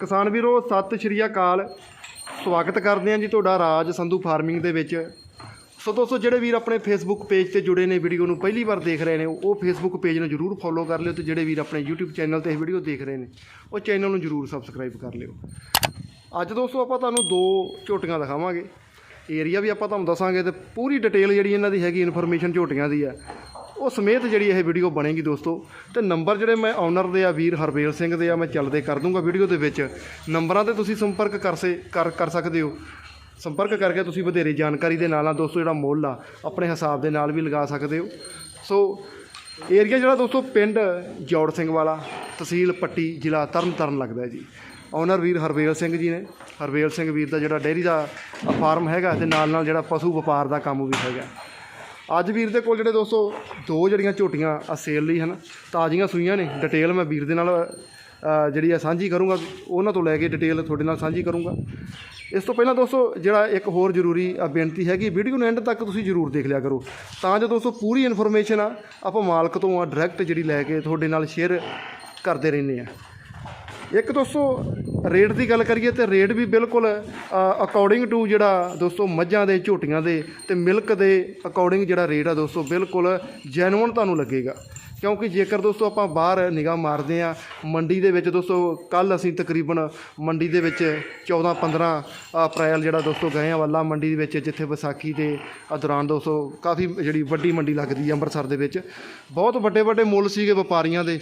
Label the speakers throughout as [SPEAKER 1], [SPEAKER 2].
[SPEAKER 1] ਕਿਸਾਨ ਵੀਰੋ, ਸਤਿ ਸ਼੍ਰੀ ਅਕਾਲ। ਸਵਾਗਤ ਕਰਦੇ ਹਾਂ ਜੀ ਤੁਹਾਡਾ ਰਾਜ ਸੰਧੂ ਫਾਰਮਿੰਗ ਦੇ ਵਿੱਚ। ਸੋ ਦੋਸਤੋ, ਜਿਹੜੇ ਵੀਰ ਆਪਣੇ ਫੇਸਬੁੱਕ ਪੇਜ ਤੇ ਜੁੜੇ ਨੇ ਵੀਡੀਓ ਨੂੰ ਪਹਿਲੀ ਵਾਰ ਦੇਖ ਰਹੇ ਨੇ, ਉਹ ਫੇਸਬੁੱਕ ਪੇਜ ਨੂੰ ਜਰੂਰ ਫੋਲੋ ਕਰ ਲਿਓ ਤੇ ਜਿਹੜੇ ਵੀਰ ਆਪਣੇ YouTube ਚੈਨਲ ਤੇ ਇਹ ਵੀਡੀਓ ਦੇਖ ਰਹੇ ਨੇ, ਉਹ ਚੈਨਲ ਨੂੰ ਜਰੂਰ ਸਬਸਕ੍ਰਾਈਬ ਕਰ ਲਿਓ। ਅੱਜ ਦੋਸਤੋ, ਆਪਾਂ ਤੁਹਾਨੂੰ ਦੋ ਝੋਟੀਆਂ ਦਿਖਾਵਾਂਗੇ। ਏਰੀਆ ਵੀ ਆਪਾਂ ਤੁਹਾਨੂੰ ਦੱਸਾਂਗੇ ਤੇ ਪੂਰੀ ਡਿਟੇਲ ਜਿਹੜੀ ਇਹਨਾਂ ਦੀ ਹੈਗੀ ਇਨਫੋਰਮੇਸ਼ਨ ਝੋਟੀਆਂ ਦੀ ਆ। ਉਹ ਸਮੇਤ ਜਿਹੜੀ ਇਹ ਵੀਡੀਓ ਬਣੇਗੀ ਦੋਸਤੋ, ਤੇ ਨੰਬਰ ਜਿਹੜੇ ਮੈਂ ਓਨਰ ਦੇ ਆ, ਵੀਰ ਹਰਬੇਲ ਸਿੰਘ ਦੇ ਆ, ਮੈਂ ਚੱਲਦੇ ਕਰ ਦੂੰਗਾ ਵੀਡੀਓ ਦੇ ਵਿੱਚ। ਨੰਬਰਾਂ ਤੇ ਤੁਸੀਂ ਸੰਪਰਕ ਕਰ ਸੇ, ਕਰ ਕਰ ਸਕਦੇ ਹੋ। ਸੰਪਰਕ ਕਰਕੇ ਤੁਸੀਂ ਵਧੇਰੇ ਜਾਣਕਾਰੀ ਦੇ ਨਾਲ ਨਾਲ ਦੋਸਤੋ ਜਿਹੜਾ ਮੁੱਲ ਆ, ਆਪਣੇ ਹਿਸਾਬ ਦੇ ਨਾਲ ਵੀ ਲਗਾ ਸਕਦੇ ਹੋ। ਸੋ ਏਰੀਆ ਜਿਹੜਾ ਦੋਸਤੋ ਪਿੰਡ ਜੌੜ ਸਿੰਘ ਵਾਲਾ, ਤਹਿਸੀਲ ਪੱਟੀ, ਜ਼ਿਲ੍ਹਾ ਤਰਨਤਾਰਨ ਲੱਗਦਾ ਹੈ ਜੀ। ਓਨਰ ਵੀਰ ਹਰਵੇਲ ਸਿੰਘ ਜੀ ਨੇ, ਹਰਵੇਲ ਸਿੰਘ ਵੀਰ ਦਾ ਜਿਹੜਾ ਡੇਅਰੀ ਦਾ ਫਾਰਮ ਹੈਗਾ, ਤੇ ਨਾਲ ਨਾਲ ਜਿਹੜਾ ਪਸ਼ੂ ਵਪਾਰ ਦਾ ਕੰਮ ਵੀ ਹੈਗਾ। ਅੱਜ ਵੀਰ ਦੇ ਕੋਲ ਜਿਹੜੇ ਦੋਸਤੋ, ਦੋ ਜਿਹੜੀਆਂ ਝੋਟੀਆਂ ਆ ਸੇਲ ਲਈ ਹਨ, ਤਾਜ਼ੀਆਂ ਸੂਈਆਂ ਨੇ ਡਿਟੇਲ ਮੈਂ ਵੀਰ ਦੇ ਨਾਲ ਜਿਹੜੀ ਆ ਸਾਂਝੀ ਕਰੂੰਗਾ, ਉਹਨਾਂ ਤੋਂ ਲੈ ਕੇ ਡਿਟੇਲ ਤੁਹਾਡੇ ਨਾਲ ਸਾਂਝੀ ਕਰੂੰਗਾ। ਇਸ ਤੋਂ ਪਹਿਲਾਂ ਦੋਸਤੋ, ਜਿਹੜਾ ਇੱਕ ਹੋਰ ਜ਼ਰੂਰੀ ਬੇਨਤੀ ਹੈਗੀ ਵੀਡੀਓ ਨੂੰ ਐਂਡ ਤੱਕ ਤੁਸੀਂ ਜ਼ਰੂਰ ਦੇਖ ਲਿਆ ਕਰੋ। ਤਾਂ ਜੋ ਦੋਸਤੋ, ਪੂਰੀ ਇਨਫੋਰਮੇਸ਼ਨ ਆ, ਆਪਾਂ ਮਾਲਕ ਤੋਂ ਆ ਡਾਇਰੈਕਟ ਜਿਹੜੀ ਲੈ ਕੇ ਤੁਹਾਡੇ ਨਾਲ ਸ਼ੇਅਰ ਕਰਦੇ ਰਹਿੰਦੇ ਆ। ਇੱਕ ਦੋਸਤੋ ਰੇਟ ਦੀ ਗੱਲ ਕਰੀਏ ਤੇ ਰੇਟ ਵੀ ਬਿਲਕੁਲ ਅਕੋਰਡਿੰਗ ਟੂ ਜਿਹੜਾ ਦੋਸਤੋ ਮੱਝਾਂ ਦੇ, ਝੋਟੀਆਂ ਦੇ ਤੇ ਮਿਲਕ ਦੇ ਅਕੋਰਡਿੰਗ ਜਿਹੜਾ ਰੇਟ ਆ ਦੋਸਤੋ ਬਿਲਕੁਲ ਜੈਨੂਅਨ ਤੁਹਾਨੂੰ ਲੱਗੇਗਾ। ਕਿਉਂਕਿ ਜੇਕਰ ਦੋਸਤੋ ਆਪਾਂ ਬਾਹਰ ਨਿਗਾਹ ਮਾਰਦੇ ਆ ਮੰਡੀ ਦੇ ਵਿੱਚ ਦੋਸਤੋ ਕੱਲ ਅਸੀਂ ਤਕਰੀਬਨ ਮੰਡੀ ਦੇ ਵਿੱਚ 14 15 ਅਪ੍ਰੈਲ ਜਿਹੜਾ ਦੋਸਤੋ ਗਏ ਆ ਵੱਲਾ ਮੰਡੀ ਦੇ ਵਿੱਚ ਜਿੱਥੇ ਵਿਸਾਖੀ ਦੇ ਦੌਰਾਨ ਦੋਸਤੋ ਕਾਫੀ ਜਿਹੜੀ ਵੱਡੀ ਮੰਡੀ ਲੱਗਦੀ ਹੈ ਅੰਮ੍ਰਿਤਸਰ ਦੇ ਵਿੱਚ। ਬਹੁਤ ਵੱਡੇ ਵੱਡੇ ਮੁੱਲ ਸੀਗੇ ਵਪਾਰੀਆਂ ਦੇ।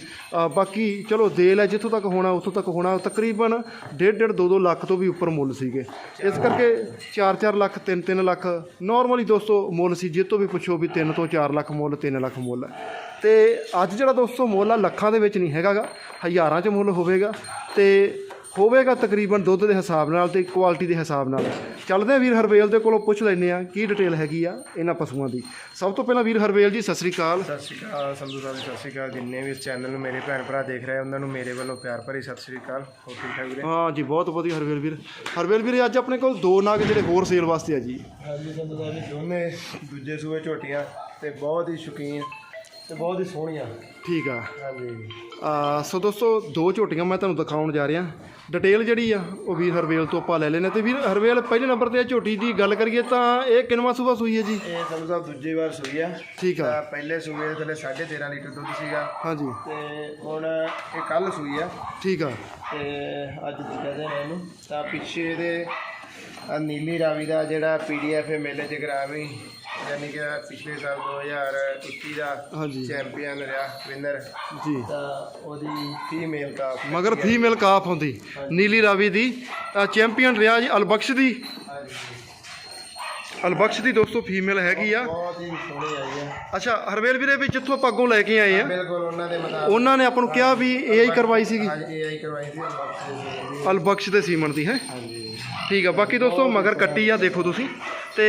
[SPEAKER 1] ਬਾਕੀ ਚਲੋ ਦੇਲ ਹੈ, ਜਿੱਥੋਂ ਤੱਕ ਹੋਣਾ, ਉੱਥੋਂ ਤੱਕ ਹੋਣਾ, ਤਕਰੀਬਨ 1.5 1.5 2 2 ਲੱਖ ਤੋਂ ਵੀ ਉੱਪਰ ਮੁੱਲ ਸੀਗੇ। ਇਸ ਕਰਕੇ 4-4 ਲੱਖ 3-3 ਲੱਖ ਨਾਰਮਲੀ ਦੋਸਤੋ ਮੁੱਲ ਸੀ ਜਿੱਤੋਂ ਵੀ ਪੁੱਛੋ ਵੀ 3 ਤੋਂ 4 ਲੱਖ ਮੁੱਲ 3 ਲੱਖ ਮੁੱਲ ਹੈ। ਤੇ ਅੱਜ ਜਿਹੜਾ ਦੋਸਤੋ ਮੁੱਲ ਆ ਲੱਖਾਂ ਦੇ ਵਿੱਚ ਨਹੀਂ ਹੈਗਾਗਾ ਹਜ਼ਾਰਾਂ 'ਚ ਮੁੱਲ ਹੋਵੇਗਾ ਤੇ ਹੋਵੇਗਾ ਤਕਰੀਬਨ ਦੁੱਧ ਦੇ ਹਿਸਾਬ ਨਾਲ ਤੇ ਕੁਆਲਿਟੀ ਦੇ ਹਿਸਾਬ ਨਾਲ। ਚੱਲਦੇ ਆ ਵੀਰ ਹਰਵੇਲ ਦੇ ਕੋਲੋਂ ਪੁੱਛ ਲੈਂਦੇ ਆ ਕੀ ਡਿਟੇਲ ਹੈਗੀ ਆ ਇਹਨਾਂ ਪਸ਼ੂਆਂ ਦੀ। ਸਭ ਤੋਂ ਪਹਿਲਾਂ ਵੀਰ ਹਰਵੇਲ ਜੀ ਸਤਿ ਸ੍ਰੀ ਅਕਾਲ।
[SPEAKER 2] ਸਤਿ ਸ਼੍ਰੀ ਅਕਾਲ ਸੰਧੂ ਸਾਹਿਬ ਜੀ, ਸਤਿ ਸ਼੍ਰੀ ਅਕਾਲ। ਜਿੰਨੇ ਵੀ ਇਸ ਚੈਨਲ ਨੂੰ ਮੇਰੇ ਭੈਣ ਭਰਾ ਦੇਖ ਰਹੇ ਆ, ਉਹਨਾਂ ਨੂੰ ਮੇਰੇ ਵੱਲੋਂ ਪਿਆਰ ਭਰੀ ਸਤਿ ਸ਼੍ਰੀ ਅਕਾਲ। ਹੋਰ ਠੀਕ ਠਾਕ ਵੀਰੇ?
[SPEAKER 1] ਹਾਂ ਜੀ ਬਹੁਤ ਵਧੀਆ ਹਰਵੇਲ ਵੀਰ। ਹਰਵੇਲ ਵੀਰ ਅੱਜ ਆਪਣੇ ਕੋਲ ਦੋ ਨਾਗ ਜਿਹੜੇ ਹੋਰ ਸੇਲ ਵਾਸਤੇ ਆ ਜੀ।
[SPEAKER 2] ਹਾਂਜੀ ਸੰਧੂ ਸਾਹਿਬ ਜੀ ਦੋਨੇ ਦੂਜੇ ਸੂਏ ਝੋਟੀਆਂ ਤੇ ਬਹੁਤ ਹੀ ਸ਼ੌਕੀਨ ਤੇ ਬਹੁਤ ਹੀ ਸੋਹਣੀਆਂ।
[SPEAKER 1] ਠੀਕ ਆ।
[SPEAKER 2] ਹਾਂਜੀ।
[SPEAKER 1] ਆ, ਸੋ ਦੋਸਤੋ ਦੋ ਝੋਟੀਆਂ ਮੈਂ ਤੁਹਾਨੂੰ ਦਿਖਾਉਣ ਜਾ ਰਿਹਾ। ਡਿਟੇਲ ਜਿਹੜੀ ਆ ਉਹ ਵੀਰ ਹਰਵੇਲ ਤੋਂ ਆਪਾਂ ਲੈ ਲੈਨੇ ਤੇ ਵੀਰ ਹਰਵੇਲ ਪਹਿਲੇ ਨੰਬਰ ਤੇ ਇਹ ਝੋਟੀ ਦੀ ਗੱਲ ਕਰੀਏ ਤਾਂ ਇਹ ਕਿੰਨਵਾਂ ਸੂਬਾ ਸੂਈ ਹੈ ਜੀ?
[SPEAKER 2] ਇਹ ਸਾਹਿਬ ਦੂਜੀ ਵਾਰ ਸੂਈ ਆ।
[SPEAKER 1] ਠੀਕ ਆ।
[SPEAKER 2] ਤਾਂ ਪਹਿਲੇ ਸੂਏ ਦੇ ਥੱਲੇ 13.5 ਲੀਟਰ ਦੁੱਧ ਸੀਗਾ।
[SPEAKER 1] ਹਾਂਜੀ।
[SPEAKER 2] ਤੇ ਹੁਣ ਇਹ ਕੱਲ ਸੂਈ ਆ।
[SPEAKER 1] ਠੀਕ ਆ।
[SPEAKER 2] ਤੇ ਅੱਜ ਦੂਜਾ ਦਿਨ ਹੈ ਇਹਨੂੰ? ਤਾਂ ਪਿੱਛੇ ਇਹਦੇ ਆਹ ਨੀਲੀ ਰਾਵੀ ਦਾ ਜਿਹੜਾ ਪੀਡੀਐਫ ਮੇਲੇ ਚ ਕਰਾਵੀ। ਯਾਨੀ ਕਿ ਪਿਛਲੇ ਸਾਲ 2021 ਦਾ
[SPEAKER 1] ਹਾਂਜੀ।
[SPEAKER 2] ਚੈਂਪੀਅਨ ਰਿਹਾ ਵਿਨਰ
[SPEAKER 1] ਜੀ।
[SPEAKER 2] ਤਾਂ ਉਹਦੀ ਫੀਮੇਲ ਦਾ
[SPEAKER 1] ਮਗਰ ਫੀਮੇਲ ਕਾਫ ਹੁੰਦੀ। ਨੀਲੀ ਰਾਵੀ ਦੀ ਚੈਂਪੀਅਨ ਰਿਹਾ ਜੀ ਅਲਬਖਸ਼ ਦੀ। ਅਲਬਖਸ਼ ਦੀ ਦੋਸਤੋ ਫੀਮੇਲ ਹੈਗੀ ਆ।
[SPEAKER 2] ਬਹੁਤ ਹੀ ਸੋਹਣੀ ਆਈ ਹੈ
[SPEAKER 1] ਅੱਛਾ ਹਰਵੇਲ ਵੀਰੇ ਵੀ ਜਿੱਥੋਂ ਆਪਾਂ ਅੱਗੋਂ ਲੈ ਕੇ ਆਏ ਆ।
[SPEAKER 2] ਬਿਲਕੁਲ ਉਹਨਾਂ ਦੇ ਮੁਤਾਬਕ।
[SPEAKER 1] ਉਹਨਾਂ ਨੇ ਆਪਾਂ ਨੂੰ ਕਿਹਾ ਵੀ ਏਆਈ ਕਰਵਾਈ ਸੀਗੀ।
[SPEAKER 2] ਅੱਜ ਏਆਈ ਕਰਵਾਈ ਸੀ unbox ਦੇ।
[SPEAKER 1] ਅਲਬਖਸ਼ ਦੇ ਸੀਮਨ ਦੀ ਹੈ।
[SPEAKER 2] ਹਾਂਜੀ।
[SPEAKER 1] ਠੀਕ ਆ ਬਾਕੀ ਦੋਸਤੋ ਮਗਰ ਕੱਟੀ ਆ ਦੇਖੋ ਤੁਸੀਂ। ਤੇ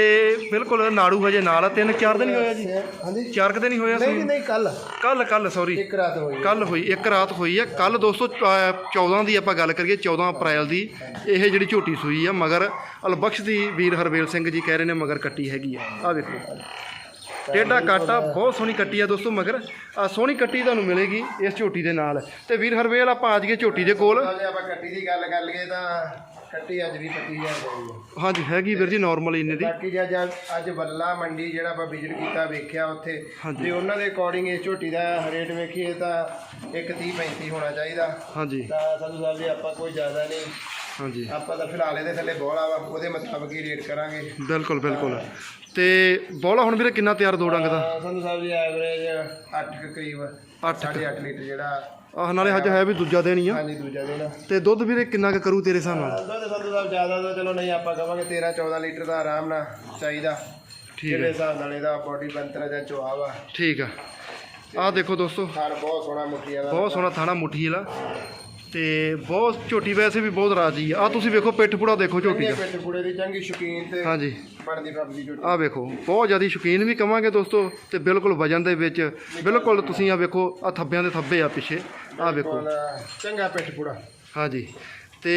[SPEAKER 1] ਬਿਲਕੁਲ ਨਾੜੂ ਹਜੇ ਨਾਲ ਆ ਤਿੰਨ ਚਾਰ ਦਿਨ ਹੀ ਹੋਇਆ ਜੀ।
[SPEAKER 2] ਹਾਂਜੀ।
[SPEAKER 1] ਚਾਰ ਕੁ ਦਿਨ ਹੀ ਹੋਇਆ
[SPEAKER 2] ਨਹੀਂ
[SPEAKER 1] ਸੀ।
[SPEAKER 2] ਨਹੀਂ ਕੱਲ
[SPEAKER 1] ਕੱਲ ਕੱਲ ਸੌਰੀ
[SPEAKER 2] ਇੱਕ ਰਾਤ ਹੋਈ
[SPEAKER 1] ਕੱਲ ਹੋਈ ਇੱਕ ਰਾਤ ਹੋਈ ਆ। ਕੱਲ ਦੋਸਤੋ ਅ, 14 ਦੀ ਆਪਾਂ ਗੱਲ ਕਰੀਏ 14 ਅਪ੍ਰੈਲ ਦੀ ਇਹ ਜਿਹੜੀ ਝੋਟੀ ਸੂਈ ਆ ਮਗਰ ਅਲਬਖਸ਼ ਦੀ ਵੀਰ ਹਰਵੇਲ ਸਿੰਘ ਜੀ ਕਹਿ ਰਹੇ ਨੇ ਮਗਰ ਕੱਟੀ ਹੈਗੀ ਆ। ਆ ਵੇਖੋ ਟੇਡਾ ਕਾਟਾ ਬਹੁਤ ਸੋਹਣੀ ਕੱਟੀ ਆ ਦੋਸਤੋ ਮਗਰ। ਆ ਸੋਹਣੀ ਕੱਟੀ ਤੁਹਾਨੂੰ ਮਿਲੇਗੀ ਇਸ ਝੋਟੀ ਦੇ ਨਾਲ। ਤੇ ਵੀਰ ਹਰਵੇਲ ਆਪਾਂ ਆ ਜਾਈਏ ਝੋਟੀ ਦੇ ਕੋਲ।
[SPEAKER 2] ਆਪਾਂ ਕੱਟੀ ਦੀ ਗੱਲ ਕਰ ਲਈਏ ਤਾਂ ਕੱਟੀ ਅੱਜ ਵੀ 25000 ਦੀ ਹੈ
[SPEAKER 1] ਹਾਂਜੀ ਹੈਗੀ ਵੀਰ ਜੀ ਨਾਰਮਲ ਇੰਨੇ ਦੀ।
[SPEAKER 2] ਬਾਕੀ ਜੇ ਅੱਜ ਅੱਜ ਬੱਲਾ ਮੰਡੀ ਜਿਹੜਾ ਆਪਾਂ ਵਿਜ਼ਿਟ ਕੀਤਾ ਵੇਖਿਆ ਉੱਥੇ
[SPEAKER 1] ਹਾਂਜੀ।
[SPEAKER 2] ਤੇ ਉਹਨਾਂ ਦੇ ਅਕੋਰਡਿੰਗ ਇਹ ਝੋਟੀ ਦਾ ਰੇਟ ਵੇਖੀਏ ਤਾਂ ਇੱਕ 30 35 ਹੋਣਾ ਚਾਹੀਦਾ।
[SPEAKER 1] ਹਾਂਜੀ।
[SPEAKER 2] ਤਾਂ ਸੰਧੂ ਸਾਹਿਬ ਜੀ ਆਪਾਂ ਕੋਈ ਜ਼ਿਆਦਾ ਨਹੀਂ।
[SPEAKER 1] ਹਾਂਜੀ।
[SPEAKER 2] ਆਪਾਂ ਤਾਂ ਫਿਲਹਾਲ ਇਹਦੇ ਥੱਲੇ ਬੋਲਾ ਵਾ ਉਹਦੇ ਮੁਤਾਬਕ ਹੀ ਰੇਟ ਕਰਾਂਗੇ।
[SPEAKER 1] ਬਿਲਕੁਲ ਬਿਲਕੁਲ। ਤੇ ਬੋਲਾ ਹੁਣ ਵੀਰੇ ਕਿੰਨਾ ਤਿਆਰ ਦੋ ਡੰਗ ਦਾ?
[SPEAKER 2] ਤਾਂ ਸੰਧੂ ਸਾਹਿਬ ਜੀ ਐਵਰੇਜ 8 ਕਰੀਬ
[SPEAKER 1] ਅੱਠ
[SPEAKER 2] 8.5 ਲੀਟਰ ਜਿਹੜਾ
[SPEAKER 1] ਆਹ ਨਾਲੇ ਅੱਜ ਹੈ ਵੀ ਦੂਜਾ ਦਿਨ ਹੀ ਆ।
[SPEAKER 2] ਹਾਂਜੀ ਦੂਜਾ ਦੇਣਾ
[SPEAKER 1] ਤੇ ਦੁੱਧ ਵੀਰੇ ਕਿੰਨਾ ਕੁ ਕਰੂ ਤੇਰੇ ਹਿਸਾਬ ਨਾਲ?
[SPEAKER 2] ਦੁੱਧ ਸੰਧੂ ਸਾਹਿਬ ਜ਼ਿਆਦਾ ਤਾਂ ਚਲੋ ਨਹੀਂ ਆਪਾਂ ਕਵਾਂਗੇ 13 14 ਲੀਟਰ ਦਾ ਆਰਾਮ ਨਾਲ ਚਾਹੀਦਾ।
[SPEAKER 1] ਠੀਕ
[SPEAKER 2] ਜਿਹੜੇ
[SPEAKER 1] ਹੈ
[SPEAKER 2] ਹਿਸਾਬ ਨਾਲ ਇਹਦਾ ਬੋਡੀ ਬੰਤਰਾ ਜਾਂ ਚੋਆ ਵਾ
[SPEAKER 1] ਠੀਕ ਆ। ਆਹ ਦੇਖੋ ਦੋਸਤੋ।
[SPEAKER 2] ਖਾਣ ਬਹੁਤ ਸੋਹਣਾ ਮੁੱਠੀਆਂ ਦਾ
[SPEAKER 1] ਬਹੁਤ ਸੋਹਣਾ ਥਾਣਾ ਮੁੱਠੀ ਵਾਲਾ। ਤੇ ਬਹੁਤ ਝੋਟੀ ਵੈਸੇ ਵੀ ਬਹੁਤ ਰਾਜੀ ਆ। ਆਹ ਤੁਸੀਂ ਵੇਖੋ ਪਿੱਠ ਪੂੜਾ ਦੇਖੋ ਝੋਟੀ ਦਾ।
[SPEAKER 2] ਪਿੱਠ ਪੁੜੇ ਦੀ ਚੰਗੀ ਸ਼ੌਕੀਨ ਤੇ
[SPEAKER 1] ਹਾਂਜੀ।
[SPEAKER 2] ਬਣਦੀ ਫੱਬਦੀ ਝੋਟੀ।
[SPEAKER 1] ਆਹ ਵੇਖੋ ਬਹੁਤ ਜ਼ਿਆਦਾ ਸ਼ੌਕੀਨ ਵੀ ਕਵਾਂਗੇ ਦੋਸਤੋ ਤੇ ਬਿਲਕੁਲ ਵਜਨ ਦੇ ਵਿੱਚ ਬਿਲਕੁਲ ਤੁਸੀਂ ਆ ਵੇਖੋ ਆ ਥੱਬਿਆਂ ਦੇ ਥੱਬੇ ਆ ਪਿੱਛੇ। ਆਹ ਵੇਖੋ।
[SPEAKER 2] ਚੰਗਾ ਪਿੱਠ ਪੁੜਾ।
[SPEAKER 1] ਹਾਂਜੀ। ਤੇ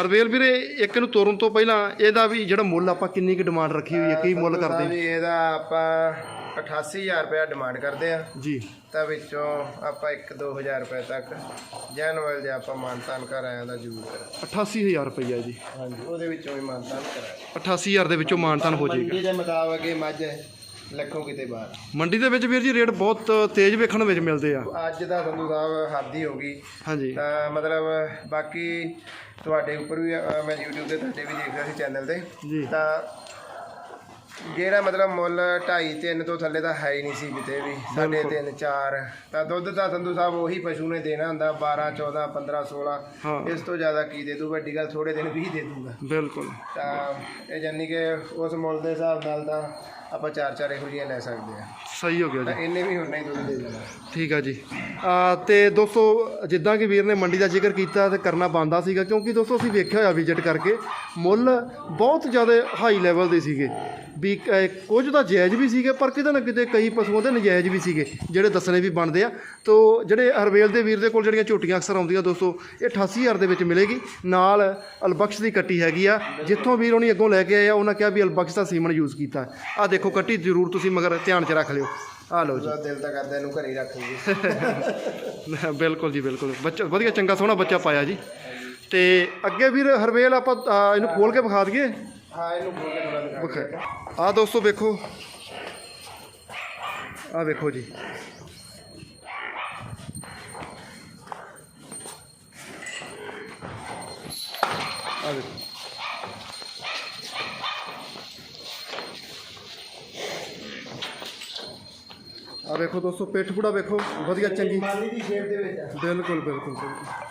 [SPEAKER 1] ਹਰਵੇਲ ਵੀਰੇ ਇੱਕ ਨੂੰ ਤੋਰਨ ਤੋਂ ਪਹਿਲਾਂ ਇਹਦਾ ਵੀ ਜਿਹੜਾ ਮੁੱਲ ਆਪਾਂ ਕਿੰਨੀ ਕੁ ਡਿਮਾਂਡ ਰੱਖੀ ਹੋਈ ਹੈ ਕੀ ਮੁੱਲ ਕਰਦੇ
[SPEAKER 2] ਵੀ ਇਹਦਾ ਆਪਾਂ 88000 ਰੁਪਏ ਡਿਮਾਂਡ ਕਰਦੇ ਆ।
[SPEAKER 1] ਜੀ।
[SPEAKER 2] ਤਾਂ ਵਿੱਚੋਂ ਆਪਾਂ 1-2000 ਰੁਪਏ ਤੱਕ ਜੈਨੂਅਲ ਜੇ ਆਪਾਂ ਮਾਨਤਾਨ ਕਰ ਆਇਆ ਦਾ ਜ਼ਰੂਰ ਕਰਾਂ
[SPEAKER 1] 88000 ਰੁਪਈਆ ਜੀ।
[SPEAKER 2] ਹਾਂਜੀ ਉਹਦੇ ਵਿੱਚੋਂ ਵੀ ਮਾਨਤਾਨ ਕਰਾਇਆ
[SPEAKER 1] 88000 ਦੇ ਵਿੱਚੋਂ ਮਾਨਤਾਨ ਹੋ ਜਾਏਗਾ।
[SPEAKER 2] ਮੰਡੀ ਦੇ ਮੁਤਾਬਕ ਇਹ ਮੱਝ ਲੱਖੋਂ ਕਿਤੇ ਬਾਹਰ।
[SPEAKER 1] ਮੰਡੀ ਦੇ ਵਿੱਚ ਵੀਰ ਜੀ ਰੇਟ ਬਹੁਤ ਤੇਜ਼ ਵੇਖਣ ਨੂੰ ਵਿੱਚ ਮਿਲਦੇ ਆ।
[SPEAKER 2] ਅੱਜ ਦਾ ਸੰਧੂ ਸਾਹਿਬ ਹੱਦ ਹੀ ਹੋ ਗਈ।
[SPEAKER 1] ਹਾਂਜੀ।
[SPEAKER 2] ਤਾਂ ਮਤਲਬ ਬਾਕੀ ਤੁਹਾਡੇ ਉੱਪਰ ਵੀ ਅ, ਮੈਂ YouTube ਤੇ ਤੁਹਾਡੇ ਵੀ ਦੇਖਦਾ ਸੀ ਚੈਨਲ ਤੇ।
[SPEAKER 1] ਜੀ।
[SPEAKER 2] ਤਾਂ ਜਿਹੜਾ ਮਤਲਬ ਮੁੱਲ 2.5 3 ਤੋਂ ਥੱਲੇ ਤਾਂ ਹੈ ਹੀ ਨਹੀਂ ਸੀ ਕਿਤੇ ਵੀ ਸਾਢੇ 3 4 ਤਾਂ ਦੁੱਧ ਤਾਂ ਸੰਧੂ ਸਾਹਿਬ ਉਹੀ ਪਸ਼ੂ ਨੇ ਦੇਣਾ ਹੁੰਦਾ 12 14 15 16
[SPEAKER 1] ਹਾਂ।
[SPEAKER 2] ਇਸ ਤੋਂ ਜ਼ਿਆਦਾ ਕੀ ਦੇ ਦੂ? ਵੱਡੀ ਗੱਲ ਥੋੜੇ ਦਿਨ ਵੀ ਦੇ ਦੂਗਾ।
[SPEAKER 1] ਬਿਲਕੁਲ।
[SPEAKER 2] ਤਾਂ ਇਹ ਜਾਨੀ ਕਿ ਉਸ ਮੁੱਲ ਦੇ ਹਿਸਾਬ ਨਾਲ ਤਾਂ ਆਪਾਂ ਚਾਰ ਚਾਰ ਇਹੋ ਜਿਹੀਆਂ ਲੈ ਸਕਦੇ ਆ
[SPEAKER 1] ਸਹੀ ਹੋ ਗਿਆ
[SPEAKER 2] ਤਾਂ
[SPEAKER 1] ਜੀ
[SPEAKER 2] ਇਹਨੇ ਵੀ ਹੁਣ ਨਹੀਂ ਦੁੱਧ ਦੇ ਦੇਣਾ।
[SPEAKER 1] ਠੀਕ ਆ ਜੀ। ਆ ਤੇ ਦੋਸਤੋ ਜਿੱਦਾਂ ਕਿ ਵੀਰ ਨੇ ਮੰਡੀ ਦਾ ਜ਼ਿਕਰ ਕੀਤਾ ਤੇ ਕਰਨਾ ਬੰਦਾ ਸੀਗਾ ਕਿਉਂਕਿ ਦੋਸਤੋ ਅਸੀਂ ਵੇਖਿਆ ਹੋਇਆ ਵਿਜ਼ਿਟ ਕਰਕੇ ਮੁੱਲ ਬਹੁਤ ਜ਼ਿਆਦਾ ਹਾਈ ਲੈਵਲ ਦੇ ਸੀਗੇ। ਵੀ ਕੁਝ ਤਾਂ ਜਾਇਜ਼ ਵੀ ਸੀਗੇ ਪਰ ਕਿਤੇ ਨਾ ਕਿਤੇ ਕਈ ਪਸ਼ੂਆਂ ਦੇ ਨਜਾਇਜ਼ ਵੀ ਸੀਗੇ ਜਿਹੜੇ ਦੱਸਣੇ ਵੀ ਬਣਦੇ ਆ। ਤੋ ਜਿਹੜੇ ਹਰਵੇਲ ਦੇ ਵੀਰ ਦੇ ਕੋਲ ਜਿਹੜੀਆਂ ਝੋਟੀਆਂ ਅਕਸਰ ਆਉਂਦੀਆਂ ਦੋਸਤੋ ਇਹ 88000 ਦੇ ਵਿੱਚ ਮਿਲੇਗੀ। ਨਾਲ ਅਲਬਖਸ਼ ਦੀ ਕੱਟੀ ਹੈਗੀ ਆ। ਜਿੱਥੋਂ ਵੀਰ ਉਹਨੇ ਅੱਗੋਂ ਲੈ ਕੇ ਆਏ ਆ ਉਹਨਾਂ ਕਿਹਾ ਵੀ ਅਲਬਖਸ਼ ਦਾ ਸੀਮਨ ਯੂਜ਼ ਕੀਤਾ। ਆ ਦੇਖੋ ਕੱਟੀ ਜ਼ਰੂਰ ਤੁਸੀਂ ਮਗਰ ਧਿਆਨ 'ਚ ਰੱਖ ਲਿਓ। ਆ ਲਓ ਜੀ।
[SPEAKER 2] ਦਿਲ ਤਾਂ ਕਰਦਾ ਇਹਨੂੰ ਘਰੇ ਹੀ ਰੱਖ ਲਈਏ।
[SPEAKER 1] ਬਿਲਕੁਲ ਜੀ ਬਿਲਕੁਲ। ਬੱਚਾ ਵਧੀਆ ਚੰਗਾ ਸੋਹਣਾ ਬੱਚਾ ਪਾਇਆ ਜੀ। ਤੇ ਅੱਗੇ ਵੀਰ ਹਰਵੇਲ ਆਪਾਂ ਇਹਨੂੰ ਖੋਲ ਕੇ ਵਿਖਾ ਦਈਏ।
[SPEAKER 2] ਹਾਂ ਇਹਨੂੰ ਖੋਲ ਕੇ ਥੋੜਾ ਦਿਖਾ ਦਿਓ।
[SPEAKER 1] ਆ ਦੋਸਤੋ ਵੇਖੋ। ਆ ਵੇਖੋ ਜੀ। ਆ ਵੇਖੋ। ਆ ਵੇਖੋ ਦੋਸਤੋ ਪਿੱਠ ਪੂੜਾ ਵੇਖੋ। ਵਧੀਆ ਚੰਗੀ।
[SPEAKER 2] ਮਾਲੀ ਦੀ ਸ਼ੇਪ ਦੇ ਵਿੱਚ ਆ।
[SPEAKER 1] ਬਿਲਕੁਲ ਬਿਲਕੁਲ ਬਿਲਕੁਲ।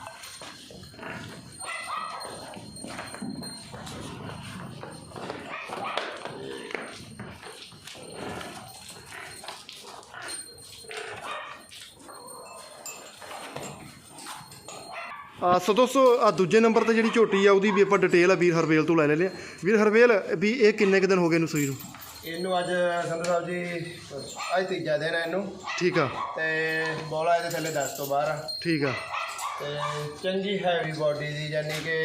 [SPEAKER 1] ਸੋ ਦੋਸਤੋ ਆ ਦੂਜੇ ਨੰਬਰ ਤੇ ਜਿਹੜੀ ਝੋਟੀ ਆ ਉਹਦੀ ਵੀ ਆਪਾਂ ਡਿਟੇਲ ਆ ਵੀਰ ਹਰਵੇਲ ਤੋਂ ਲੈ ਲੈਨੇ ਆ। ਵੀਰ ਹਰਵੇਲ ਵੀ ਇਹ ਕਿੰਨੇ ਕੁ ਦਿਨ ਹੋ ਗਏ ਇਹਨੂੰ ਸੂਈ ਨੂੰ?
[SPEAKER 2] ਇਹਨੂੰ ਅੱਜ ਸੰਧੂ ਸਾਹਿਬ ਜੀ ਅੱਜ ਤੀਜਾ ਦਿਨ ਹੈ ਇਹਨੂੰ।
[SPEAKER 1] ਠੀਕ ਆ।
[SPEAKER 2] ਤੇ ਬੋਲਾ ਇਹਦੇ ਥੱਲੇ 10 ਤੋਂ ਬਾਹਰ ਆ
[SPEAKER 1] ਠੀਕ ਆ।
[SPEAKER 2] ਤੇ ਚੰਗੀ ਹੈਵੀ ਬਾਡੀ ਦੀ ਯਾਨੀ ਕਿ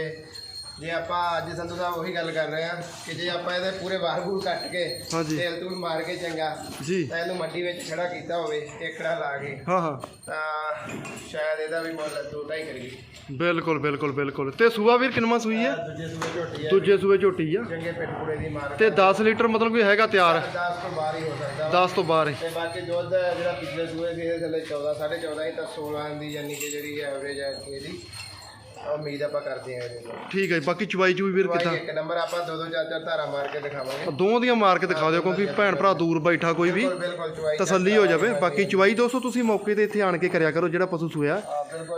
[SPEAKER 2] ਜੇ ਆਪਾਂ ਅੱਜ ਸੰਧੂ ਸਾਹਿਬ ਉਹੀ ਗੱਲ ਕਰ ਰਹੇ ਆ ਕਿ ਜੇ ਆਪਾਂ ਇਹਦੇ ਪੂਰੇ ਬਾਹਰ ਬੂਰ ਕੱਟ ਕੇ
[SPEAKER 1] ਹਾਂਜੀ।
[SPEAKER 2] ਤੇਲ ਤੂਲ ਮਾਰ ਕੇ ਚੰਗਾ
[SPEAKER 1] ਜੀ।
[SPEAKER 2] ਤਾਂ ਇਹਨੂੰ ਮੰਡੀ ਵਿੱਚ ਖੜਾ ਕੀਤਾ ਹੋਵੇ ਏਕੜਾ ਲਾ ਕੇ
[SPEAKER 1] ਹਾਂ ਹਾਂ।
[SPEAKER 2] ਤਾਂ ਸ਼ਾਇਦ ਇਹਦਾ ਵੀ ਮੁੱਲ ਦੋ ਢਾਈ ਕਰੀਏ।
[SPEAKER 1] ਬਿਲਕੁਲ ਬਿਲਕੁਲ ਬਿਲਕੁਲ। ਤੇ ਸੂਆ ਵੀਰ ਕਿੰਨਵਾਂ ਸੂਈ ਹੈ?
[SPEAKER 2] ਦੂਜੇ ਸੂਬੇ ਝੋਟੀ ਹੈ
[SPEAKER 1] ਦੂਜੇ ਸੂਏ ਝੋਟੀ ਆ।
[SPEAKER 2] ਚੰਗੇ ਪਿੱਠ ਪੂੜੇ ਦੀ ਮਾਰ
[SPEAKER 1] ਤੇ 10 ਲੀਟਰ ਮਤਲਬ ਕੋਈ ਹੈਗਾ ਤਿਆਰ?
[SPEAKER 2] 10 ਤੋਂ ਬਾਹਰ ਹੀ ਹੋ ਸਕਦਾ ਵਾ।
[SPEAKER 1] 10 ਤੋਂ ਬਾਹਰ ਹੈ।
[SPEAKER 2] ਤੇ ਬਾਕੀ ਦੁੱਧ ਜਿਹੜਾ ਪਿਛਲੇ ਸੂਏ ਸੀ ਇਹਦੇ ਥੱਲੇ 14 14.5 ਹੀ ਤਾਂ 16 ਦੀ ਯਾਨੀ ਕਿ ਜਿਹੜੀ ਐਵਰੇਜ ਹੈ ਇਹਦੀ ਉਹ ਉਮੀਦ ਆਪਾਂ ਕਰਦੇ ਆ ਇਹਦੇ ਤੋਂ।
[SPEAKER 1] ਠੀਕ ਹੈ ਜੀ, ਬਾਕੀ ਚਵਾਈ ਚੂਈ ਵੀਰ ਕਿੱਦਾਂ?
[SPEAKER 2] ਇੱਕ ਨੰਬਰ ਆਪਾਂ ਦੋ ਦੋ ਚਾਰ ਚਾਰ ਧਾਰਾ ਮਾਰ ਕੇ ਦਿਖਾਵਾਂਗੇ।
[SPEAKER 1] ਦੋਵਾਂ ਦੀਆਂ ਮਾਰ ਕੇ ਦਿਖਾ ਦਿਓ ਕਿਉਂਕਿ ਭੈਣ ਭਰਾ ਦੂਰ ਬੈਠਾ ਕੋਈ ਵੀ।
[SPEAKER 2] ਬਿਲਕੁਲ
[SPEAKER 1] ਤਸੱਲੀ ਹੋ ਜਾਵੇ। ਬਾਕੀ ਚਵਾਈ ਦੋਸਤੋ ਤੁਸੀਂ ਮੌਕੇ ਤੇ ਇੱਥੇ ਆਣ ਕੇ ਕਰਿਆ ਕਰੋ ਜਿਹੜਾ ਪਸ਼ੂ ਸੂਇਆ।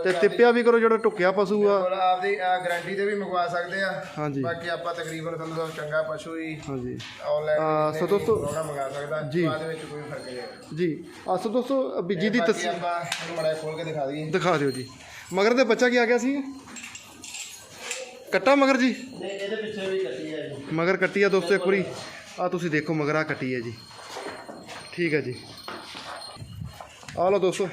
[SPEAKER 1] ਤੇ ਤਿੱਪਿਆ ਵੀ ਕਰੋ ਜਿਹੜਾ ਟੁੱਕਿਆ ਪਸ਼ੂ ਆ।
[SPEAKER 2] ਆਪਦੀ ਗਾਰੰਟੀ ਤੇ ਵੀ ਮੰਗਵਾ ਸਕਦੇ ਆ।
[SPEAKER 1] ਹਾਂਜੀ।
[SPEAKER 2] ਬਾਕੀ ਆਪਾਂ ਤਕਰੀਬਨ ਤੁਹਾਨੂੰ ਚੰਗਾ ਪਸ਼ੂ ਹੀ।
[SPEAKER 1] ਹਾਂਜੀ।
[SPEAKER 2] ਆਨਲਾਈਨ
[SPEAKER 1] ਸੋ ਦੋਸਤੋ-
[SPEAKER 2] ਮੰਗਾ ਸਕਦਾ
[SPEAKER 1] ਜੀ।
[SPEAKER 2] ਬਾਅਦ ਵਿੱਚ ਕੋਈ ਫ਼ਰਕ ਨਹੀਂ ਹੈ
[SPEAKER 1] ਜੀ। ਆ ਸੋ ਦੋਸਤੋ ਵੀ ਜਿਹਦੀ
[SPEAKER 2] ਬਾਕੀ
[SPEAKER 1] ਤਸ
[SPEAKER 2] ਆਪਾਂ ਇਹਨੂੰ ਮੜਾ ਖੋਲ ਕੇ ਦਿਖਾ ਦਈਏ।
[SPEAKER 1] ਦਿਖਾ ਦਿਓ ਜੀ। ਮਗਰ ਦੇ ਬੱਚਾ ਕੀ ਆ ਗਿਆ ਸੀ? ਕੱਟਾ ਮਗਰ ਜੀ?
[SPEAKER 2] ਨਹੀਂ ਇਹਦੇ ਪਿੱਛੇ ਵੀ ਕੱਟੀ ਹੈ ਜੀ।
[SPEAKER 1] ਮਗਰ ਕੱਟੀ ਆ ਦੋਸਤੋ ਇੱਕ ਵਾਰੀ। ਆ ਤੁਸੀਂ ਦੇਖੋ ਮਗਰ ਆ ਕੱਟੀ ਹੈ ਜੀ। ਠੀਕ ਹੈ ਜੀ। ਆ ਲਓ ਦੋਸਤੋ।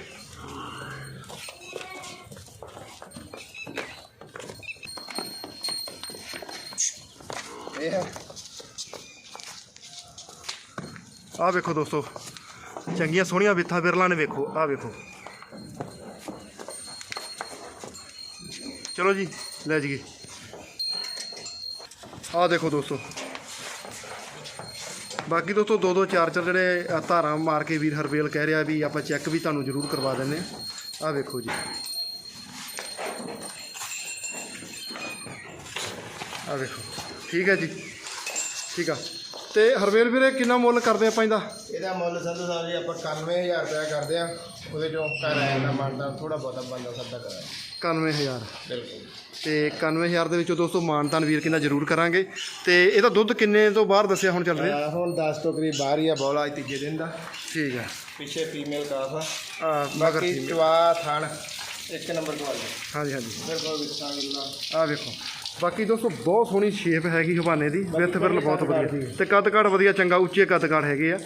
[SPEAKER 1] ਆ ਵੇਖੋ ਦੋਸਤੋ। ਚੰਗੀਆਂ ਸੋਹਣੀਆਂ ਵਿਥਾ ਬਿਰਲਾਂ ਨੇ ਵੇਖੋ। ਆ ਵੇਖੋ। ਚਲੋ ਜੀ ਲੈ ਜੀ ਆਹ ਦੇਖੋ ਦੋਸਤੋ। ਬਾਕੀ ਦੋਸਤੋ ਦੋ ਦੋ ਚਾਰ ਚਾਰ ਜਿਹੜੇ ਅ, ਧਾਰਾਂ ਮਾਰ ਕੇ ਵੀਰ ਹਰਵੇਲ ਕਹਿ ਰਿਹਾ ਵੀ ਆਪਾਂ ਚੈੱਕ ਵੀ ਤੁਹਾਨੂੰ ਜ਼ਰੂਰ ਕਰਵਾ ਦਿੰਨੇ ਆਹ ਵੇਖੋ ਜੀ। ਆਹ ਵੇਖੋ। ਠੀਕ ਹੈ ਜੀ। ਠੀਕ ਆ। ਤੇ ਹਰਵੇਲ ਵੀਰੇ ਕਿੰਨਾ ਮੁੱਲ ਕਰਦੇ ਆਪਾਂ ਇਹਦਾ?
[SPEAKER 2] ਇਹਦਾ ਮੁੱਲ ਸੰਧੂ ਸਾਹਿਬ ਜੀ ਆਪਾਂ 91000 ਰੁਪਇਆ ਕਰਦੇ ਆ ਉਹਦੇ ਚੋਂ ਘਰ ਆਇਆ ਦਾ ਮੰਨਦਾ ਥੋੜਾ ਬਹੁਤਾ ਬੰਦਾ ਸੱਦਾ ਕਰਾਇਆ।
[SPEAKER 1] 91000
[SPEAKER 2] ਬਿਲਕੁਲ।
[SPEAKER 1] ਤੇ 91000 ਦੇ ਵਿੱਚੋਂ ਦੋਸਤੋ ਮਾਨਤਾਨ ਵੀਰ ਕਿੰਨਾ ਜ਼ਰੂਰ ਕਰਾਂਗੇ। ਤੇ ਇਹਦਾ ਦੁੱਧ ਕਿੰਨੇ ਤੋਂ ਬਾਹਰ ਦੱਸਿਆ ਹੁਣ ਚੱਲ ਰਿਹਾ?
[SPEAKER 2] ਹੁਣ 10 ਤੋਂ ਕਰੀਬ ਬਾਹਰ ਹੀ ਆ ਬੋਲਾ ਅੱਜ ਤੀਜੇ ਦਿਨ ਦਾ।
[SPEAKER 1] ਠੀਕ ਹੈ
[SPEAKER 2] ਪਿੱਛੇ ਫੀਮੇਲ ਕਾਫ ਆ।
[SPEAKER 1] ਆ ਮਗਰ
[SPEAKER 2] ਬਾਕੀ ਚਵਾ ਥਣ ਇੱਕ ਨੰਬਰ ਤੋਂ ਆ ਗਿਆ
[SPEAKER 1] ਹਾਂਜੀ ਹਾਂਜੀ।
[SPEAKER 2] ਮੇਰੇ ਕੋਲ ਥਾਂ ਗੁਲਾ
[SPEAKER 1] ਆ ਵੇਖੋ। ਬਾਕੀ ਦੋਸਤੋ ਬਹੁਤ ਸੋਹਣੀ ਸ਼ੇਪ ਹੈਗੀ ਹਵਾਨੇ ਦੀ। ਵਿੱਥ ਬਿਰਲ ਬਹੁਤ ਵਧੀਆ। ਤੇ ਕੱਦ ਕਾਠ ਵਧੀਆ ਚੰਗਾ ਉੱਚੇ ਕੱਦ ਕਾਠ ਹੈਗੇ ਆ।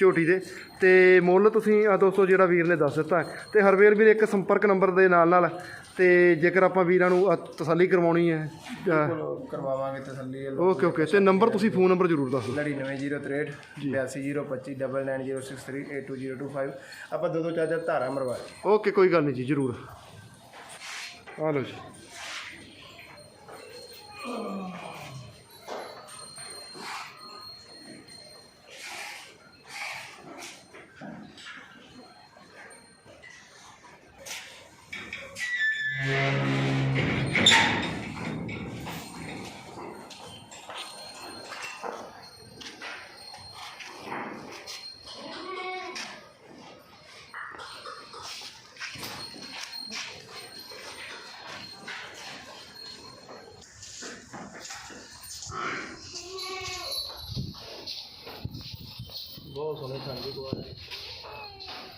[SPEAKER 1] ਝੋਟੀ ਦੇ। ਤੇ ਮੁੱਲ ਤੁਸੀਂ ਆ ਦੋਸਤੋ ਜਿਹੜਾ ਵੀਰ ਨੇ ਦੱਸ ਦਿੱਤਾ। ਤੇ ਹਰਵੇਲ ਵੀਰ ਇੱਕ ਸੰਪਰਕ ਨੰਬਰ ਦੇ ਨਾਲ ਨਾਲ ਤੇ ਜੇਕਰ ਆਪਾਂ ਵੀਰਾਂ ਨੂੰ ਤਸੱਲੀ ਕਰਵਾਉਣੀ ਹੈ
[SPEAKER 2] ਕਰਵਾਵਾਂਗੇ ਤਸੱਲੀ।
[SPEAKER 1] Okay okay. ਤੇ ਨੰਬਰ ਤੁਸੀਂ ਫੋਨ ਨੰਬਰ ਜ਼ਰੂਰ ਦੱਸ ਦਿਓ।
[SPEAKER 2] 99063 82025 99063 82025 ਆਪਾਂ ਦੋ ਦੋ ਚਾਰ ਚਾਰ ਧਾਰਾ ਮਰਵਾ
[SPEAKER 1] ਓਕੇ ਕੋਈ ਗੱਲ ਨਹੀਂ ਜੀ ਜ਼ਰੂਰ। ਆ ਲਓ ਜੀ।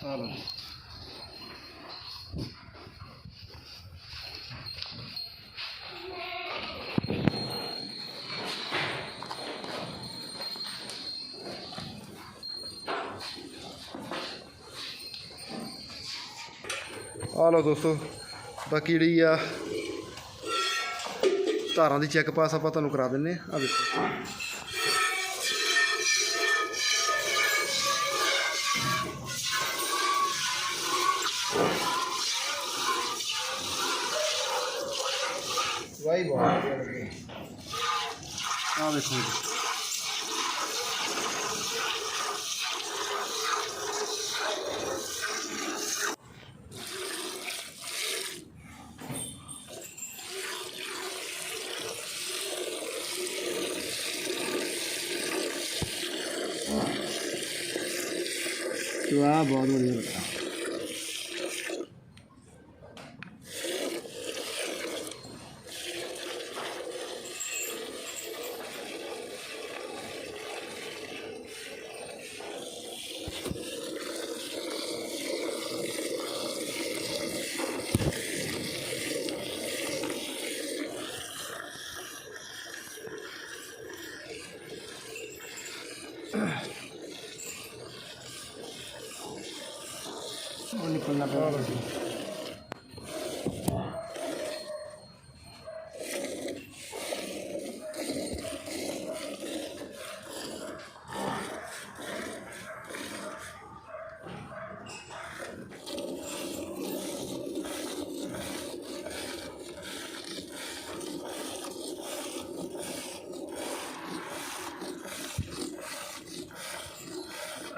[SPEAKER 1] ਆ ਲਓ ਆ ਲਓ ਦੋਸਤੋ, ਬਾਕੀ ਜਿਹੜੀ ਆ ਧਾਰਾਂ ਦੀ ਚੈੱਕ ਪਾਸ ਆਪਾਂ ਤੁਹਾਨੂੰ ਕਰਾ ਦਿੰਨੇ ਆ ਆ ਵੇਖੋ
[SPEAKER 2] ਵਾਈ ਬਹੁਤ ਵਧੀਆ ਲੱਗੀ
[SPEAKER 1] ਆ ਵੇਖੋ ਜੀ।
[SPEAKER 2] ਵਾਹ ਬਹੁਤ ਵਧੀਆ। ਲੱਗਾ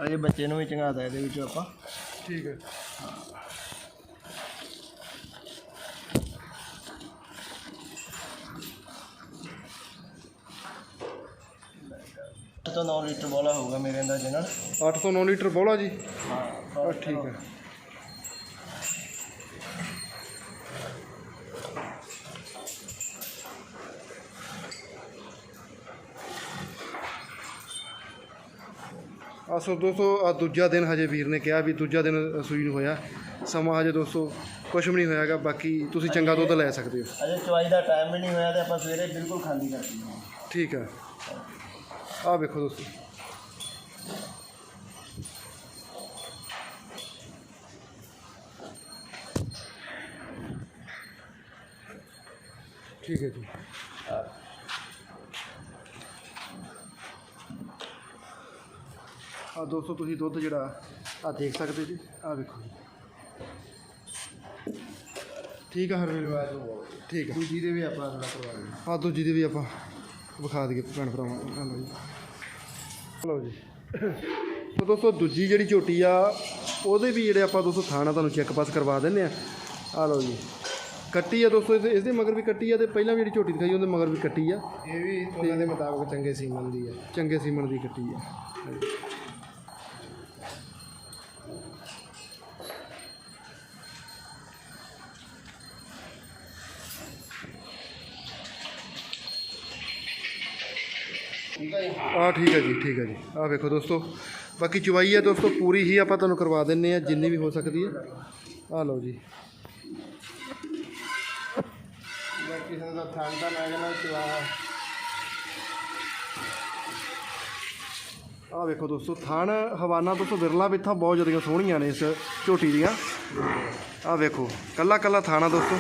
[SPEAKER 2] ਅਜੇ ਬੱਚੇ ਨੂੰ ਵੀ ਚੰਗਾਦਾ ਇਹਦੇ ਵਿੱਚ ਆਪਾਂ।
[SPEAKER 1] ਠੀਕ ਹੈ।
[SPEAKER 2] ਤੋਂ 9 ਲੀਟਰ ਬੋਲਾ ਹੋਊਗਾ ਮੇਰੇ ਅੰਦਾਜ਼ੇ ਨਾਲ।
[SPEAKER 1] 8 ਤੋਂ 9 ਲੀਟਰ ਬੋਲਾ ਜੀ?
[SPEAKER 2] ਹਾਂ।
[SPEAKER 1] ਠੀਕ ਹੈ। ਆ ਸੋ ਦੋਸਤੋ ਆ ਦੂਜਾ ਦਿਨ ਹਜੇ ਵੀਰ ਨੇ ਕਿਹਾ ਵੀ ਦੂਜਾ ਦਿਨ ਸੂਈ ਨੂੰ ਹੋਇਆ। ਸਮਾਂ ਹਜੇ ਦੋਸਤੋ ਕੁਝ ਵੀ ਨਹੀਂ ਹੋਇਆਗਾ ਬਾਕੀ ਤੁਸੀਂ ਚੰਗਾ ਦੁੱਧ ਲੈ ਸਕਦੇ ਹੋ।
[SPEAKER 2] ਅਜੇ ਚਵਾਈ ਦਾ ਟਾਈਮ ਵੀ ਨਹੀਂ ਹੋਇਆ ਤੇ ਆਪਾਂ ਸਵੇਰੇ ਬਿਲਕੁਲ ਖਾਲੀ ਕਰ ਦਿੰਦੇ
[SPEAKER 1] ਠੀਕ ਹੈ ਆ ਵੇਖੋ ਦੋਸਤੋ। ਠੀਕ ਹੈ ਜੀ। ਆ ਦੋਸਤੋ ਤੁਸੀਂ ਦੁੱਧ ਜਿਹੜਾ ਆ ਦੇਖ ਸਕਦੇ ਜੀ ਆ ਵੇਖੋ ਜੀ। ਠੀਕ ਆ ਹਰਵੀਰ ਠੀਕ ਆ।
[SPEAKER 2] ਦੂਜੀ ਦੇ ਵੀ ਆਪਾਂ ਥੋੜਾ ਕਰਵਾ ਲਈਏ
[SPEAKER 1] ਆ ਦੂਜੀ ਦੇ ਵੀ ਆਪਾਂ ਵਿਖਾ ਦਈਏ ਭੈਣ ਭਰਾਵਾਂ ਨੂੰ ਲਓ ਜੀ। ਲਓ ਜੀ। ਸੋ ਦੋਸਤੋ ਦੂਜੀ ਜਿਹੜੀ ਝੋਟੀ ਆ ਉਹਦੇ ਵੀ ਜਿਹੜੇ ਆਪਾਂ ਦੋਸਤੋ ਥਾਣਾ ਤੁਹਾਨੂੰ ਚੈੱਕ ਪਾਸ ਕਰਵਾ ਦਿੰਨੇ ਆ ਆ ਲਓ ਜੀ। ਕੱਟੀ ਆ ਦੋਸਤੋ ਇਹਦੇ ਇਸਦੇ ਮਗਰ ਵੀ ਕੱਟੀ ਆ ਤੇ ਪਹਿਲਾਂ ਵੀ ਜਿਹੜੀ ਝੋਟੀ ਦਿਖਾਈ ਉਹਦੇ ਮਗਰ ਵੀ ਕੱਟੀ ਆ।
[SPEAKER 2] ਇਹ ਵੀ ਉਹਨਾਂ ਦੇ ਮੁਤਾਬਕ ਚੰਗੇ ਸੀਮਨ ਦੀ ਹੈ
[SPEAKER 1] ਚੰਗੇ ਸੀਮਨ ਦੀ ਕੱਟੀ ਆ। ਆ ਠੀਕ ਹੈ ਜੀ ਠੀਕ ਹੈ ਜੀ। ਆ ਵੇਖੋ ਦੋਸਤੋ ਬਾਕੀ ਚਵਾਈ ਹੈ ਦੋਸਤੋ ਪੂਰੀ ਹੀ ਆਪਾਂ ਤੁਹਾਨੂੰ ਕਰਵਾ ਦਿੰਨੇ ਆ ਜਿੰਨੀ ਵੀ ਹੋ ਸਕਦੀ ਹੈ। ਆ ਲਓ ਜੀ।
[SPEAKER 2] ਬਾਕੀ ਸਾਨੂੰ ਤਾਂ ਚਵਾ
[SPEAKER 1] ਆਹ ਵੇਖੋ ਦੋਸਤੋ ਥਣ ਹਵਾਨਾ ਦੋਸਤੋ ਬਿਰਲਾ ਬਿੱਥਾ ਬਹੁਤ ਜ਼ਿਆਦਾ ਸੋਹਣੀਆਂ ਨੇ ਇਸ ਝੋਟੀ ਦੀਆਂ। ਆਹ ਵੇਖੋ ਕੱਲਾ ਕੱਲਾ ਥਾਣਾ ਦੋਸਤੋ।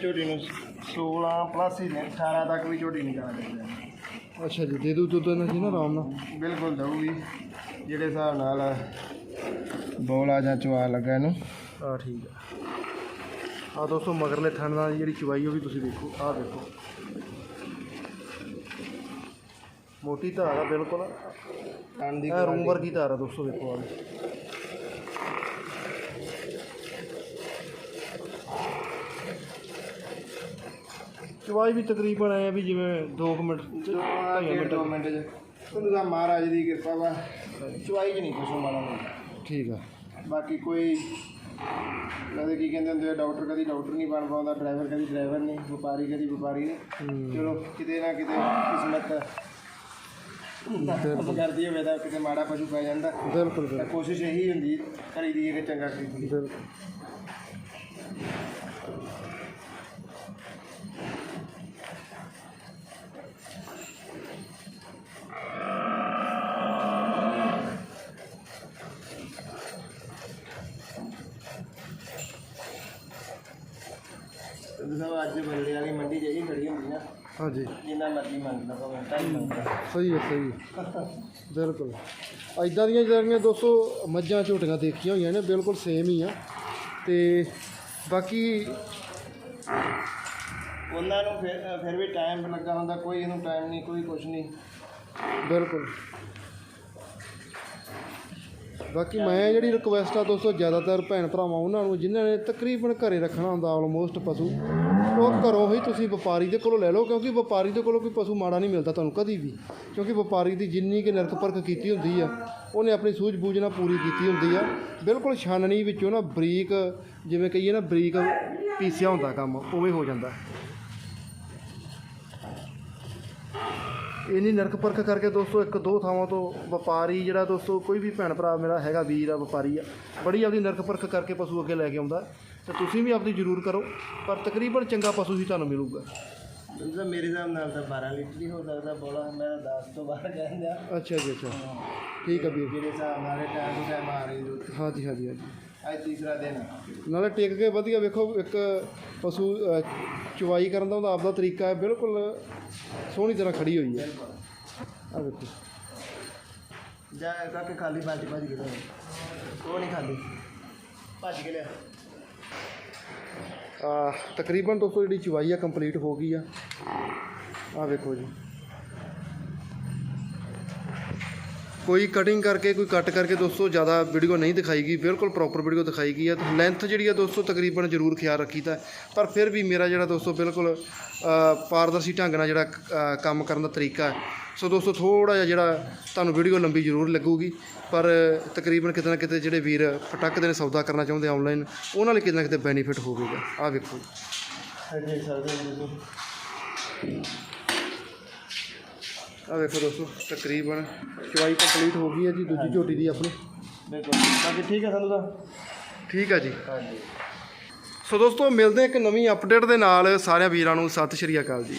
[SPEAKER 2] ਝੋਟੀ ਨੂੰ 16 ਪਲੱਸ ਹੀ ਨੇ 18 ਤੱਕ ਵੀ ਝੋਟੀ ਨਹੀਂ ਕਰਾ ਦਿੰਦੇ
[SPEAKER 1] ਅੱਛਾ ਜੀ ਦੇ ਦੂ ਦੁੱਧ ਇਹਨਾਂ ਜੀ ਨਾ ਆਰਾਮ ਨਾਲ?
[SPEAKER 2] ਬਿਲਕੁਲ ਦਊਗੀ ਜਿਹੜੇ ਹਿਸਾਬ ਨਾਲ ਬੋਲਾ ਜਾਂ ਚਵਾ ਲੱਗਾ ਇਹਨੂੰ।
[SPEAKER 1] ਆ ਠੀਕ ਆ। ਆ ਦੋਸਤੋ ਮਗਰਲੇ ਥਣ ਨਾਲ ਜਿਹੜੀ ਚਵਾਈ ਉਹ ਵੀ ਤੁਸੀਂ ਦੇਖੋ ਆਹ ਦੇਖੋ। ਮੋਟੀ ਧਾਰ ਆ ਬਿਲਕੁਲ।
[SPEAKER 2] ਦੀ
[SPEAKER 1] ਇਹ ਰੂਮ ਵਰਗੀ ਧਾਰ ਆ ਦੋਸਤੋ ਦੇਖੋ ਆ ਚਵਾਈ ਵੀ ਤਕਰੀਬਨ ਐ ਵੀ ਜਿਵੇਂ 2 ਮਿੰਟ ਢਾਈ
[SPEAKER 2] ਡੇਢ ਦੋ ਮਿੰਟ ਚ। ਸੰਧੂ ਸਾਹਿਬ ਮਹਾਰਾਜ ਦੀ ਕਿਰਪਾ ਵਾ। ਚਵਾਈ ਚ ਨਹੀਂ ਕੁਛ ਮੋਟਾ
[SPEAKER 1] ਠੀਕ ਆ।
[SPEAKER 2] ਬਾਕੀ ਕੋਈ ਕਦੇ ਕੀ ਕਹਿੰਦੇ ਹੁੰਦੇ ਆ ਡਾਕਟਰ ਕਦੀ ਡਾਕਟਰ ਨਹੀਂ ਬਣ ਪਾਉਂਦਾ ਡਰਾਈਵਰ ਕਦੀ ਡਰਾਈਵਰ ਨਹੀਂ ਵਪਾਰੀ ਕਦੀ ਵਪਾਰੀ ਨਹੀਂ। ਚਲੋ ਕਿਤੇ ਨਾ ਕਿਤੇ ਕਿਸਮਤ ਕਰਦੀ ਹੋਵੇ ਤਾਂ ਕਿਤੇ ਮਾੜਾ ਪਸ਼ੂ ਪੈ ਜਾਂਦਾ।
[SPEAKER 1] ਬਿਲਕੁਲ
[SPEAKER 2] ਤਾਂ
[SPEAKER 1] ਬਿਲਕੁਲ
[SPEAKER 2] ਕੋਸ਼ਿਸ਼ ਇਹੀ ਹੁੰਦੀ ਕਰੀ ਦੀ ਹੈ ਕਿ ਚੰਗਾ ਕਰੀਏ
[SPEAKER 1] ਬਿਲਕੁਲ।
[SPEAKER 2] ਸੰਧੂ ਸਾਹਿਬ ਅੱਜ ਬੰਦੇ ਵਾਲੀ ਮੰਡੀ ਜਿਹੀ ਖੜੀ ਹੁੰਦੀ ਨਾ
[SPEAKER 1] ਹਾਂਜੀ।
[SPEAKER 2] ਜਿੰਨਾ ਮਰਜ਼ੀ ਭਾਵੇਂ ਢਾਈ
[SPEAKER 1] ਸਹੀ ਹੈ ਸਹੀ ਹੈ। ਬਿਲਕੁਲ। ਐਦਾਂ ਦੀਆਂ ਜਿਹੜੀਆਂ ਦੋਸਤੋ ਮੱਝਾਂ ਝੋਟੀਆਂ ਦੇਖੀਆਂ ਹੋਈਆਂ ਨੇ ਬਿਲਕੁਲ ਸੇਮ ਹੀ ਆ। ਤੇ ਬਾਕੀ
[SPEAKER 2] ਉਹਨਾਂ ਨੂੰ ਫਿਰ ਫਿਰ ਵੀ ਟਾਈਮ ਲੱਗਾ ਹੁੰਦਾ ਕੋਈ ਇਹਨੂੰ ਟਾਈਮ ਨਹੀਂ ਕੋਈ ਕੁਛ ਨਹੀਂ।
[SPEAKER 1] ਬਿਲਕੁਲ। ਬਾਕੀ ਮੈਂ ਜਿਹੜੀ ਰਿਕੁਐਸਟ ਆ ਦੋਸਤੋ, ਜ਼ਿਆਦਾਤਰ ਭੈਣ ਭਰਾਵਾਂ, ਉਹਨਾਂ ਨੂੰ ਜਿਨ੍ਹਾਂ ਨੇ ਤਕਰੀਬਨ ਘਰੇ ਰੱਖਣਾ ਹੁੰਦਾ ਆਲਮੋਸਟ ਪਸ਼ੂ, ਉਹ ਘਰੋਂ ਹੀ ਤੁਸੀਂ ਵਪਾਰੀ ਦੇ ਕੋਲੋਂ ਲੈ ਲਓ, ਕਿਉਂਕਿ ਵਪਾਰੀ ਦੇ ਕੋਲੋਂ ਕੋਈ ਪਸ਼ੂ ਮਾੜਾ ਨਹੀਂ ਮਿਲਦਾ ਤੁਹਾਨੂੰ ਕਦੀ ਵੀ। ਕਿਉਂਕਿ ਵਪਾਰੀ ਦੀ ਜਿੰਨੀ ਕਿ ਨਰਕ ਪਰਖ ਕੀਤੀ ਹੁੰਦੀ ਆ, ਉਹਨੇ ਆਪਣੀ ਸੂਝ-ਬੂਝ ਨਾਲ ਪੂਰੀ ਕੀਤੀ ਹੁੰਦੀ ਆ। ਬਿਲਕੁਲ ਛਾਨਣੀ ਵਿੱਚੋਂ ਨਾ ਬਰੀਕ, ਜਿਵੇਂ ਕਹੀਏ ਨਾ ਬਰੀਕ ਪੀਸਿਆ ਹੁੰਦਾ ਕੰਮ, ਉਵੇਂ ਹੋ ਜਾਂਦਾ। ਇੰਨੀ ਨਰਕ ਪਰਖ ਕਰਕੇ ਦੋਸਤੋ ਇੱਕ ਦੋ ਥਾਵਾਂ ਤੋਂ ਵਪਾਰੀ ਜਿਹੜਾ ਦੋਸਤੋ ਕੋਈ ਵੀ ਭੈਣ ਭਰਾ ਮੇਰਾ ਹੈਗਾ ਵੀਰ ਆ ਵਪਾਰੀ ਆ ਬੜੀ ਆਪਦੀ ਨਰਕ ਪਰਖ ਕਰਕੇ ਪਸ਼ੂ ਅੱਗੇ ਲੈ ਕੇ ਆਉਂਦਾ। ਤੇ ਤੁਸੀਂ ਵੀ ਆਪਦੀ ਜ਼ਰੂਰ ਕਰੋ ਪਰ ਤਕਰੀਬਨ ਚੰਗਾ ਪਸ਼ੂ ਹੀ ਤੁਹਾਨੂੰ ਮਿਲੂਗਾ।
[SPEAKER 2] ਜਿਵੇਂ ਮੇਰੇ ਹਿਸਾਬ ਨਾਲ ਤਾਂ 12 ਲੀਟਰ ਹੀ ਹੋ ਸਕਦਾ ਬੋਲਾ ਮੈਂ 10 ਤੋਂ ਬਾਹਰ ਕਹਿੰਦੇ
[SPEAKER 1] ਅੱਛਾ ਜੀ ਅੱਛਾ। ਠੀਕ ਆ ਵੀਰ।
[SPEAKER 2] ਜਿਹੜੇ ਹਿਸਾਬ ਨਾਲ ਟਾਈਮ ਟਾਈਮ ਆ ਰਹੀ ਦੁੱਧ
[SPEAKER 1] ਹਾਂਜੀ ਹਾਂਜੀ ਹਾਂਜੀ।
[SPEAKER 2] ਅੱਜ ਤੀਸਰਾ ਦਿਨ।
[SPEAKER 1] ਨਾਲੇ ਟਿਕ ਕੇ ਵਧੀਆ ਵੇਖੋ ਇੱਕ ਪਸ਼ੂ ਅ, ਚੁਵਾਈ ਕਰਨ ਦਾ ਉਹਦਾ ਆਪਦਾ ਤਰੀਕਾ ਹੈ ਬਿਲਕੁਲ ਸੋਹਣੀ ਤਰ੍ਹਾਂ ਖੜੀ ਹੋਈ ਹੈ। ਆ ਵੇਖੋ।
[SPEAKER 2] ਜਾ ਕਾਕੇ ਖਾਲੀ ਬਾਲਟੀ ਭੱਜ ਕੇ ਲਿਆ ਉਹ ਨਹੀਂ ਖਾਲੀ। ਭੱਜ ਕੇ ਲਿਆ
[SPEAKER 1] ਆ ਤਕਰੀਬਨ ਦੋਸਤੋ ਜਿਹੜੀ ਚੁਵਾਈ ਆ ਕੰਪਲੀਟ ਹੋ ਗਈ ਆ। ਆ ਵੇਖੋ ਜੀ। ਕੋਈ ਕਟਿੰਗ ਕਰਕੇ, ਕੋਈ ਕੱਟ ਕਰਕੇ ਦੋਸਤੋ, ਜ਼ਿਆਦਾ ਵੀਡੀਓ ਨਹੀਂ ਦਿਖਾਈ ਗਈ ਬਿਲਕੁਲ ਪ੍ਰੋਪਰ ਵੀਡੀਓ ਦਿਖਾਈ ਗਈ ਹੈ ਲੈਂਥ ਜਿਹੜੀ ਆ ਦੋਸਤੋ, ਤਕਰੀਬਨ ਜ਼ਰੂਰ ਖਿਆਲ ਰੱਖੀਦਾ ਪਰ ਫਿਰ ਵੀ ਮੇਰਾ ਜਿਹੜਾ ਦੋਸਤੋ, ਬਿਲਕੁਲ ਪਾਰਦਰਸ਼ੀ ਢੰਗ ਨਾਲ ਜਿਹੜਾ ਕੰਮ ਕਰਨ ਦਾ ਤਰੀਕਾ ਹੈ। ਸੋ ਦੋਸਤੋ ਥੋੜਾ ਜਿਹਾ ਜਿਹੜਾ ਤੁਹਾਨੂੰ ਵੀਡੀਓ ਲੰਬੀ ਜ਼ਰੂਰ ਲੱਗੂਗੀ। ਪਰ ਤਕਰੀਬਨ ਕਿਤੇ ਨਾ ਕਿਤੇ ਜਿਹੜੇ ਵੀਰ ਪਟਕ ਦੇ ਨੇ, ਸੌਦਾ ਕਰਨਾ ਚਾਹੁੰਦੇ ਆਨਲਾਈਨ ਉਹਨਾਂ ਲਈ ਕਿਤੇ ਨਾ ਕਿਤੇ ਬੈਨੀਫਿਟ ਹੋਵੇਗਾ। ਆ ਵੇਖੋ।
[SPEAKER 2] ਦੇਖ ਸਕਦੇ ਹੋ ਤੁਸੀਂ
[SPEAKER 1] ਆ ਵੇਖੋ ਦੋਸਤੋ ਤਕਰੀਬਨ ਚਵਾਈ ਕੰਪਲੀਟ ਹੋ ਗਈ ਹੈ ਜੀ ਦੂਜੀ ਝੋਟੀ ਦੀ ਆਪਣੀ।
[SPEAKER 2] ਬਿਲਕੁਲ ਬਾਕੀ ਠੀਕ ਹੈ ਸਾਨੂੰ ਤਾਂ?
[SPEAKER 1] ਠੀਕ ਹੈ ਜੀ।
[SPEAKER 2] ਹਾਂਜੀ।
[SPEAKER 1] ਸੋ ਦੋਸਤੋ ਮਿਲਦੇ ਹਾਂ ਇੱਕ ਨਵੀਂ ਅਪਡੇਟ ਦੇ ਨਾਲ ਸਾਰਿਆਂ ਵੀਰਾਂ ਨੂੰ। ਸਤਿ ਸ਼੍ਰੀ ਅਕਾਲ ਜੀ।